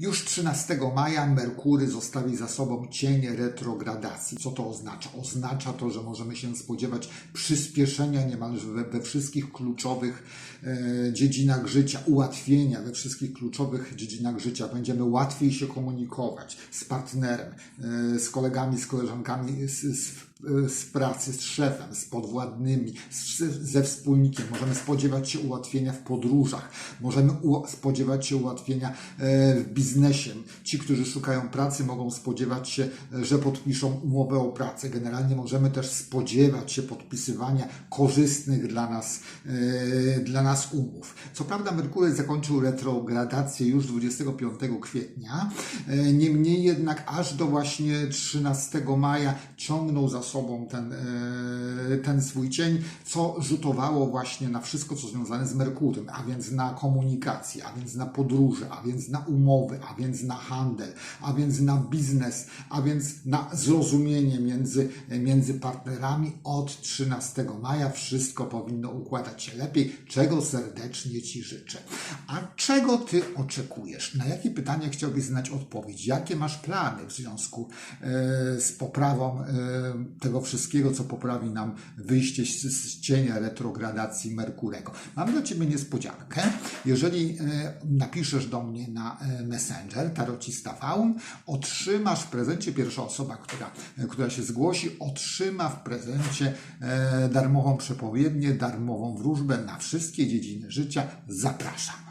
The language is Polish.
Już 13 maja Merkury zostawi za sobą cień retrogradacji. Co to oznacza? Oznacza to, że możemy się spodziewać przyspieszenia niemalże we, we wszystkich kluczowych e, dziedzinach życia, ułatwienia we wszystkich kluczowych dziedzinach życia. Będziemy łatwiej się komunikować z partnerem, e, z kolegami, z koleżankami, z, z z pracy, z szefem, z podwładnymi, z, ze wspólnikiem. Możemy spodziewać się ułatwienia w podróżach, możemy spodziewać się ułatwienia e, w biznesie. Ci, którzy szukają pracy, mogą spodziewać się, e, że podpiszą umowę o pracę. Generalnie możemy też spodziewać się podpisywania korzystnych dla nas, e, dla nas umów. Co prawda, Merkury zakończył retrogradację już 25 kwietnia, niemniej jednak aż do właśnie 13 maja ciągnął za sobą ten, e, ten swój cień, co rzutowało właśnie na wszystko, co związane z Merkurem, a więc na komunikację, a więc na podróże, a więc na umowy, a więc na handel, a więc na biznes, a więc na zrozumienie między, między partnerami od 13 maja. Wszystko powinno układać się lepiej, czego serdecznie Ci życzę. A czego Ty oczekujesz? Na jakie pytania chciałbyś znać odpowiedź? Jakie masz plany w związku e, z poprawą e, tego wszystkiego, co poprawi nam wyjście z, z cienia retrogradacji Merkurego. Mam dla Ciebie niespodziankę. Jeżeli e, napiszesz do mnie na e, Messenger, Tarocista Faun, otrzymasz w prezencie, pierwsza osoba, która, e, która się zgłosi, otrzyma w prezencie darmową przepowiednię, darmową wróżbę na wszystkie dziedziny życia. Zapraszam.